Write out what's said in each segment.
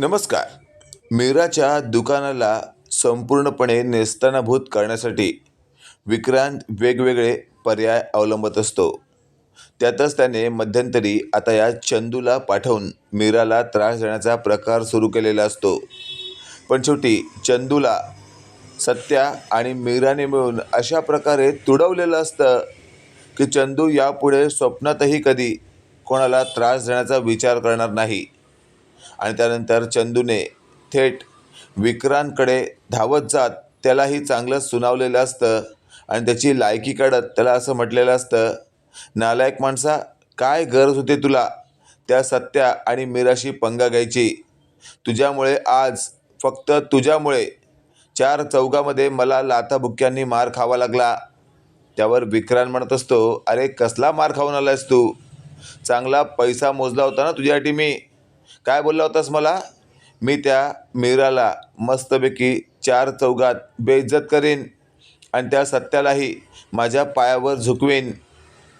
नमस्कार. मीराच्या दुकानाला संपूर्णपणे नेस्तनाभूत करण्यासाठी विक्रांत वेगवेगळे पर्याय अवलंबत असतो. त्यातच त्याने मध्यंतरी आता या चंदूला पाठवून मीराला त्रास देण्याचा प्रकार सुरू केलेला असतो. पण शेवटी चंदूला सत्या आणि मीराने मिळून अशा प्रकारे तुडवलेलं असतं की चंदू यापुढे स्वप्नातही कधी कोणाला त्रास देण्याचा विचार करणार नाही. आणि त्यानंतर चंदूने थेट विक्रांतकडे धावत जात त्यालाही चांगलं सुनावलेलं असतं आणि त्याची लायकी काढत त्याला असं म्हटलेलं असतं नालायक माणसा काय गरज होती तुला? त्या सत्या आणि मीराशी पंगा घ्यायची. तुझ्यामुळे आज फक्त तुझ्यामुळे चार चौकामध्ये मला लाथाबुक्क्यांनी मार खावा लागला. त्यावर विक्रांत म्हणत असतो अरे कसला मार खाऊन आलायस तू? चांगला पैसा मोजला होता ना तुझ्यासाठी मी. काय बोलला होतास मला? मी त्या मीराला मस्तपैकी चार चौघात बेइज्जत करीन आणि त्या सत्यालाही माझ्या पायावर झुकवेन.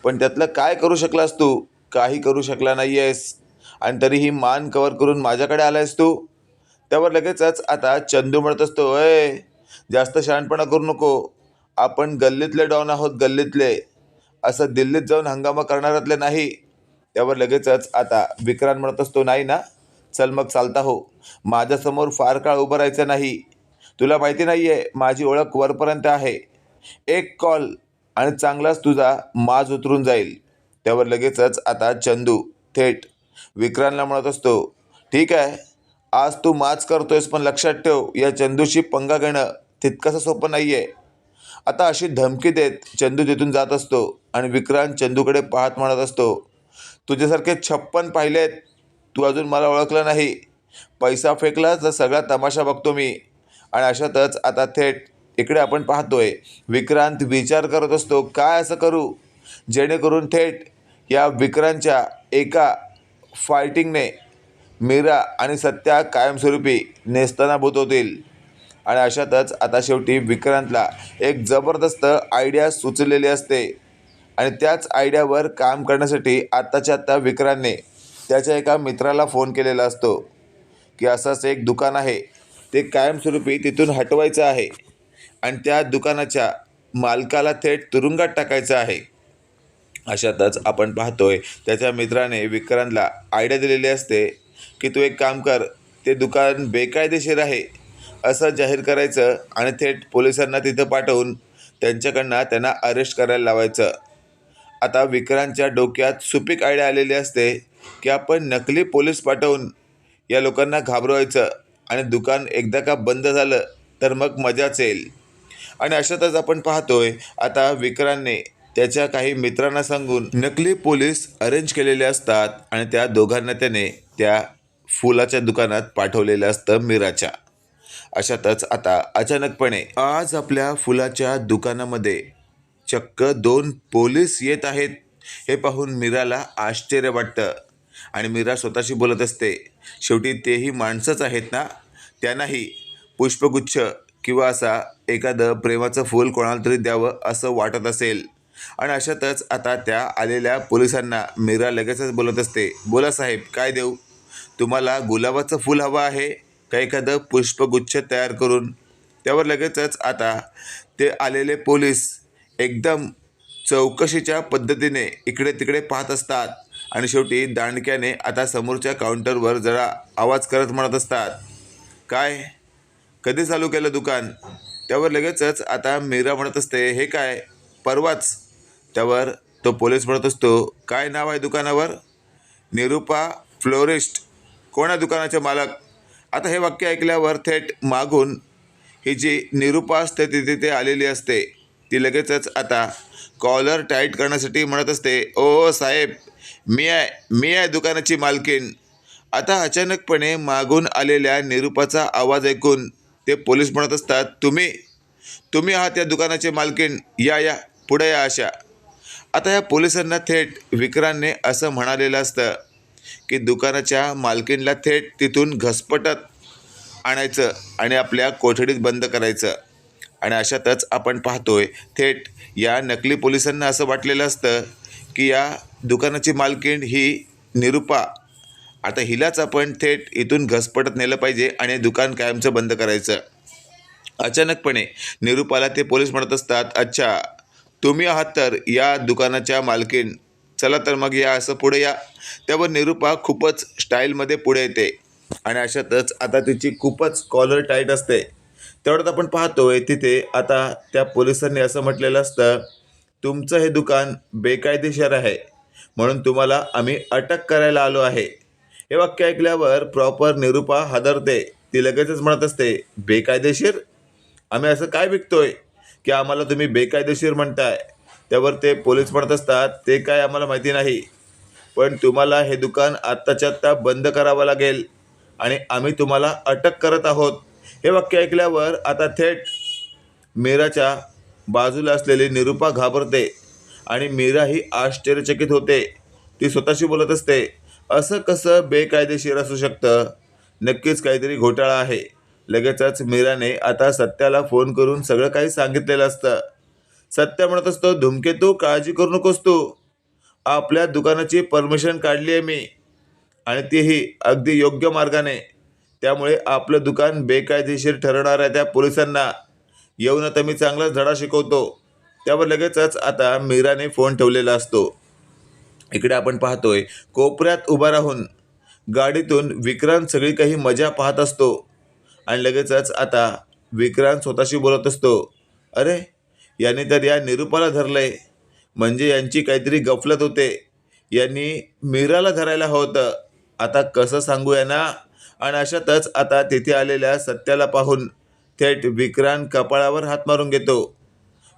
पण त्यातलं काय करू शकलास तू? काही करू शकला नाही आहेस आणि तरीही मान कवर करून माझ्याकडे आलायस तू? त्यावर लगेचच आता चंदू म्हणत असतो अय जास्त शहाणपणा करू नको. आपण गल्लीतले डॉन आहोत गल्लीतले. असं दिल्लीत जाऊन हंगामा करणारातले नाही. त्यावर लगेचच आता विक्रांत म्हणत असतो नाही ना चल मग चालता हो. माझ्यासमोर फार काळ उभं राहायचं नाही. तुला माहिती नाही आहे माझी ओळख वरपर्यंत आहे. एक कॉल आणि चांगलाच तुझा माज उतरून जाईल. त्यावर लगेचच आता चंदू थेट विक्रांतला म्हणत असतो ठीक आहे आज तू माच करतोयस पण लक्षात ठेव या चंदूशी पंगा घेणं तितकंसं सोपं नाही आहे आता अशी धमकी देत चंदू तिथून जात असतो आणि विक्रांत चंदूकडे पाहत म्हणत असतो तुझ्यासारखे छप्पन पाहिलेत तू अजून मला ओळखलं नाही. पैसा फेकला तर सगळा तमाशा बघतो मी. आणि अशातच आता थेट इकडे आपण पाहतोय. विक्रांत विचार करत असतो काय असं करू? जेणेकरून थेट या विक्रांतच्या एका फायटिंगने मीरा आणि सत्या कायमस्वरूपी नेस्तनाभूत होतील आणि अशातच आता शेवटी विक्रांतला एक जबरदस्त आयडिया सुचलेली असते. आणि त्याच आयडियावर काम करण्यासाठी आत्ताच्या आत्ता विक्रांतने त्याच्या एका मित्राला फोन केलेला असतो की असंच एक दुकान आहे ते कायमस्वरूपी तिथून हटवायचं आहे आणि त्या दुकानाच्या मालकाला थेट तुरुंगात टाकायचं आहे. अशातच आपण पाहतोय त्याच्या मित्राने विक्रांतला आयडिया दिलेली असते की तू एक काम कर ते दुकान बेकायदेशीर आहे असं जाहीर करायचं आणि थेट पोलिसांना तिथं पाठवून त्यांच्याकडनं त्यांना अरेस्ट करायला लावायचं. आता विक्रांतच्या डोक्यात सुपीक आयडिया आलेली असते की आपण नकली पोलीस पाठवून या लोकांना घाबरवायचं आणि दुकान एकदा का बंद झालं तर मग मजाच येईल. आणि अशातच आपण पाहतोय आता विक्रांतने त्याच्या काही मित्रांना सांगून नकली पोलीस अरेंज केलेले असतात आणि त्या दोघांना त्याने त्या फुलाच्या दुकानात पाठवलेलं असतं मीराच्या. अशातच आता अचानकपणे आज आपल्या फुलाच्या दुकानामध्ये चक्क दोन पोलीस येत आहेत. हे पाहून मीराला आश्चर्य वाटतं. आणि मीरा स्वतःशी बोलत असते. शेवटी तेही माणसंच आहेत ना? त्यांनाही पुष्पगुच्छ किंवा असा एखादं प्रेमाचं फूल कोणाला तरी द्यावं असं वाटत असेल. आणि अशातच आता त्या आलेल्या पोलिसांना मीरा लगेचच बोलत असते. बोला साहेब काय देऊ? तुम्हाला गुलाबाचं फूल हवं आहे का एखादं पुष्पगुच्छ तयार करून? त्यावर लगेचच आता ते आलेले पोलीस एकदम चौकशीच्या पद्धतीने इकडे तिकडे पाहत असतात. आणि शेवटी दांडक्याने आता समोरच्या काउंटरवर जरा आवाज करत म्हणत असतात. काय? कधी चालू केलं दुकान? त्यावर लगेचच आता मीरा म्हणत असते हे काय? परवाच. त्यावर तो पोलीस म्हणत असतो काय नाव आहे दुकानावर? निरुपा फ्लोरिस्ट. कोण आहे दुकानाचे मालक? आता हे वाक्य ऐकल्यावर थेट मागून ही जी निरुपा असते ती तिथे आलेली असते. ती लगेचच आता कॉलर टाईट करण्यासाठी म्हणत असते ओ साहेब मी आहे मी आहे दुकानाची मालकीण. आता अचानकपणे मागून आलेल्या निरूपाचा आवाज ऐकून ते पोलीस म्हणत असतात तुम्ही तुम्ही आहात या दुकानाचे मालकीण या या पुढे या अशा. आता या पोलिसांना थेट विक्रांतने असं म्हणालेलं असतं की दुकानाच्या मालकीणला थेट तिथून घसपटत आणायचं आणि आपल्या कोठडीत बंद करायचं. आणि अशातच आपण पाहतोय थेट या नकली पोलिसांना असं वाटलेलं असतं की या दुकानाची मालकीण ही निरुपा. आता हिलाच आपण थेट इथून घसपटत नेलं पाहिजे आणि दुकान कायमचं बंद करायचं. अचानकपणे निरूपाला ते पोलीस म्हणत असतात अच्छा तुम्ही आहात तर या दुकानाच्या मालकीण. चला तर मग या असं पुढे या. त्यावर निरूपा खूपच स्टाईलमध्ये पुढे येते. आणि अशातच आता तिची खूपच कॉलर टाईट असते. तेवढ्यात आपण पाहतोय तिथे आता त्या पोलिसांनी असं म्हटलेलं असतं तुमचं हे दुकान बेकायदेशीर आहे. म्हणून तुम्हाला आम्ही अटक करायला आलो आहे. हे वाक्य ऐकल्यावर प्रॉपर निरूपा हादरते. ती लगेचच म्हणत असते बेकायदेशीर? आम्ही असं काय विकतोय? की आम्हाला तुम्ही बेकायदेशीर म्हणताय. त्यावर ते पोलीस म्हणत असतात ते काय आम्हाला माहिती नाही. पण तुम्हाला हे दुकान आत्ताच्या आत्ता बंद करावं लागेल. आणि आम्ही तुम्हाला अटक करत आहोत. हे वाक्य ऐकल्यावर आता थेट मीराच्या बाजूला असलेली निरूपा घाबरते आणि मीरा ही आश्चर्यचकित होते. ती स्वतःशी बोलत असते असं कसं बेकायदेशीर असू शकतं? नक्कीच काहीतरी घोटाळा आहे. लगेचच मीराने आता सत्याला फोन करून सगळं काही सांगितलेलं असतं. सत्य म्हणत असतो धुमकेतू काळजी करू नकोस तू. आपल्या दुकानाची परमिशन काढली आहे मी. आणि तीही अगदी योग्य मार्गाने. त्यामुळे आपलं दुकान बेकायदेशीर ठरवणाऱ्या त्या पोलिसांना येऊन आता मी चांगलाच धडा शिकवतो. त्यावर लगेचच आता मीराने फोन ठेवलेला असतो. इकडे आपण पाहतोय कोपऱ्यात उभा राहून गाडीतून विक्रांत सगळी काही मजा पाहत असतो. आणि लगेचच आता विक्रांत स्वतःशी बोलत असतो. अरे याने तर या निरूपाला धरलंय. म्हणजे यांची काहीतरी गफलत होते. यांनी मीराला धरायला हवं होतं. आता कसं सांगू यांना आणि अशातच आता तिथे आलेल्या सत्याला पाहून थेट विक्रांत कपाळावर हात मारून घेतो.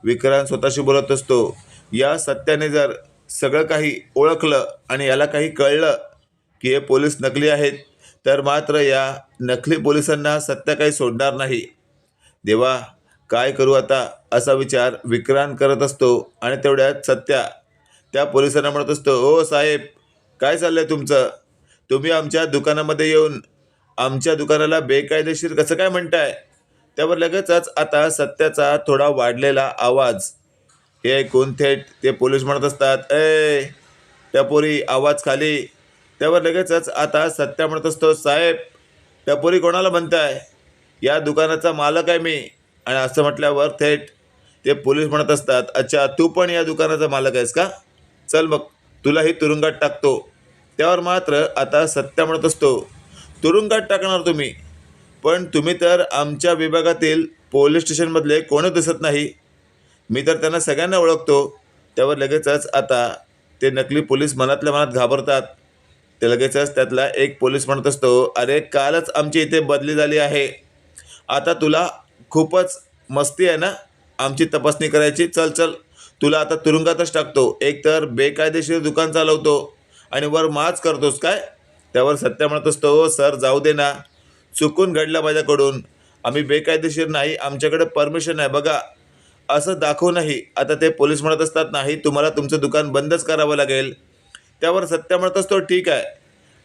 विक्रांत स्वतःशी बोलत असतो या सत्याने जर सगळं काही ओळखलं आणि याला काही कळलं की हे पोलीस नकली आहेत तर मात्र या नकली पोलिसांना सत्य काही सोडणार नाही. देवा काय करू आता? असा विचार विक्रांत करत असतो आणि तेवढ्यात सत्या त्या पोलिसांना म्हणत असतो ओ साहेब काय चाललं आहे तुमचं? तुम्ही आमच्या दुकानामध्ये येऊन आमच्या दुकानाला बेकायदेशीर कसं काय म्हणताय? त्यावर लगेचच आता सत्याचा थोडा वाढलेला आवाज. हे ऐकून थेट ते पोलीस म्हणत असतात ए टपोरी आवाज खाली. त्यावर लगेचच आता सत्या म्हणत असतो साहेब टपोरी कोणाला म्हणताय? या दुकानाचा मालक आहे मी. आणि असं म्हटल्यावर थेट ते पोलीस म्हणत असतात अच्छा तू पण या दुकानाचा मालक आहेस का? चल मग तुलाही तुरुंगात टाकतो. त्यावर मात्र आता सत्या म्हणत असतो तुरुंगात टाकणार तुम्ही? पण तुम्ही तर आमच्या विभागातील पोलीस स्टेशनमधले कोणच दिसत नाही. मी तर त्यांना सगळ्यांना ओळखतो. त्यावर लगेचच आता ते नकली पोलीस मनातल्या मनात घाबरतात. ते लगेचच त्यातला एक पोलीस म्हणत असतो अरे कालच आमची इथे बदली झाली आहे. आता तुला खूपच मस्ती आहे ना? आमची तपासणी करायची? चल चल. तुला आता तुरुंगातच टाकतो. एक तर बेकायदेशीर दुकान चालवतो आणि वर माच करतोस काय? त्यावर सत्य म्हणत असतो सर जाऊ दे ना. चुकून घडला माझ्याकडून. आम्ही बेकायदेशीर नाही आमच्याकडे परमिशन आहे. बघा असं दाखवूनही आता ते पोलीस म्हणत असतात नाही तुम्हाला तुमचं दुकान बंदच करावं लागेल. त्यावर सत्य म्हणत असतो ठीक आहे.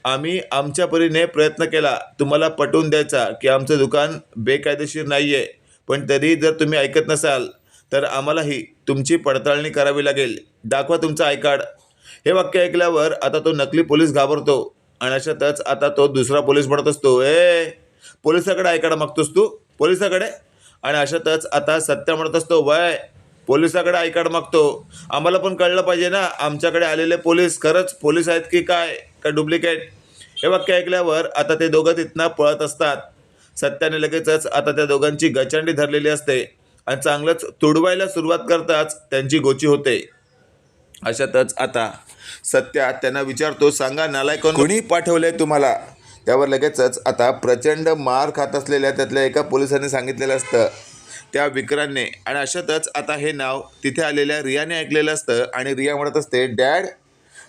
आम्ही आमच्या परीने प्रयत्न केला. तुम्हाला पटवून द्यायचा की आमचं दुकान बेकायदेशीर नाही आहे पण तरी जर तुम्ही ऐकत नसाल तर आम्हालाही तुमची पडताळणी करावी लागेल. दाखवा तुमचं आय कार्ड. हे वाक्य ऐकल्यावर आता तो नकली पोलीस घाबरतो. आणि अशातच आता तो दुसरा पोलीस म्हणत असतो ए पोलिसाकडे ऐकायला मागतोस तू? पोलिसाकडे? आणि अशातच आता सत्य म्हणत असतो वय पोलिसाकडे आय मागतो? आम्हाला पण कळलं पाहिजे ना आमच्याकडे आलेले पोलीस खरंच पोलीस आहेत की काय? का डुप्लिकेट? हे वाक्य ऐकल्यावर आता ते दोघं तिथनं पळत असतात. सत्याने लगेचच आता त्या दोघांची गचांडी धरलेली असते आणि चांगलंच तुडवायला सुरुवात करताच त्यांची गोची होते. अशातच आता सत्या त्यांना विचारतो सांगा नालायक कोणी पाठवलंय तुम्हाला? त्यावर लगेचच आता प्रचंड मार खात असलेल्या त्यातल्या एका पोलिसाने सांगितलेलं असतं. त्या विक्रांतने आणि अशातच आता हे नाव तिथे आलेल्या रियाने ऐकलेलं असतं आणि रिया म्हणत असते डॅड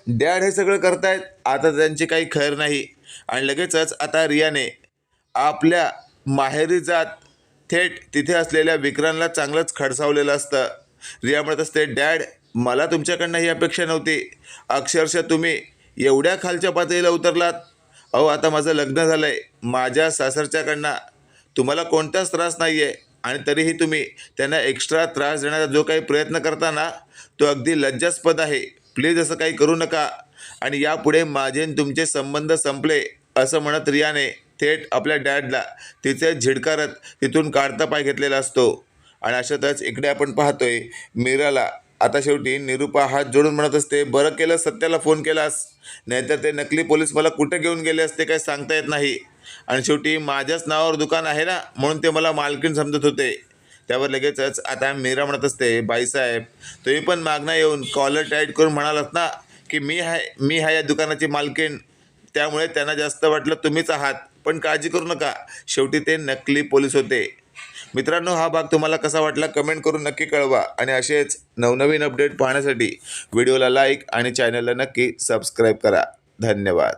डॅड हे सगळं करतायत आता त्यांची काही खैर नाही. आणि लगेचच आता रियाने आपल्या माहेरी जात थेट तिथे असलेल्या विक्रांतला चांगलंच खडसावलेलं असतं. रिया म्हणत असते डॅड मला तुमच्याकडनं ही अपेक्षा नव्हती. अक्षरशः तुम्ही एवढ्या खालच्या पातळीला उतरलात. अहो आता माझं लग्न झालं आहे माझ्या सासरच्याकडनं तुम्हाला कोणताच त्रास नाही आहे आणि तरीही तुम्ही त्यांना एक्स्ट्रा त्रास देण्याचा जो काही प्रयत्न करता ना तो अगदी लज्जास्पद आहे. प्लीज असं काही करू नका. आणि यापुढे माझे तुमचे संबंध संपले असं म्हणत रियाने थेट आपल्या डॅडला तिचे झिडकारत तिथून काढता पाय घेतलेला असतो. आणि अशातच इकडे आपण पाहतोय मीराला आता शेवटी निरूपा हात जोडून म्हणत असते बरं केलं सत्याला फोन केलास? नाहीतर ते नकली पोलीस मला कुठे घेऊन गेले असते काय सांगता येत नाही. आणि शेवटी माझ्याच नावावर दुकान आहे ना? म्हणून ते मला मालकीण समजत होते. त्यावर लगेचच आता मीरा म्हणत असते बाईसाहेब तुम्ही पण मागणं येऊन कॉलर टाईट करून म्हणालात ना की मी आहे मी आहे या दुकानाची मालकीण. त्यामुळे त्यांना जास्त वाटलं तुम्हीच आहात. पण काळजी करू नका. शेवटी ते नकली पोलीस होते. मित्रांनो हा भाग तुम्हाला कसा वाटला कमेंट करून नक्की कळवा. आणि असेच नवनवीन अपडेट पाहण्यासाठी व्हिडिओला लाईक आणि चॅनलला नक्की सबस्क्राईब करा. धन्यवाद.